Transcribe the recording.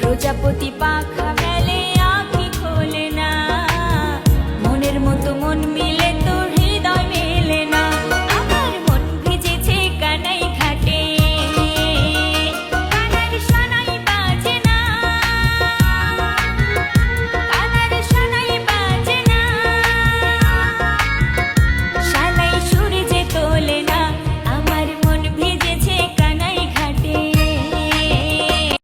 প্রজাপতি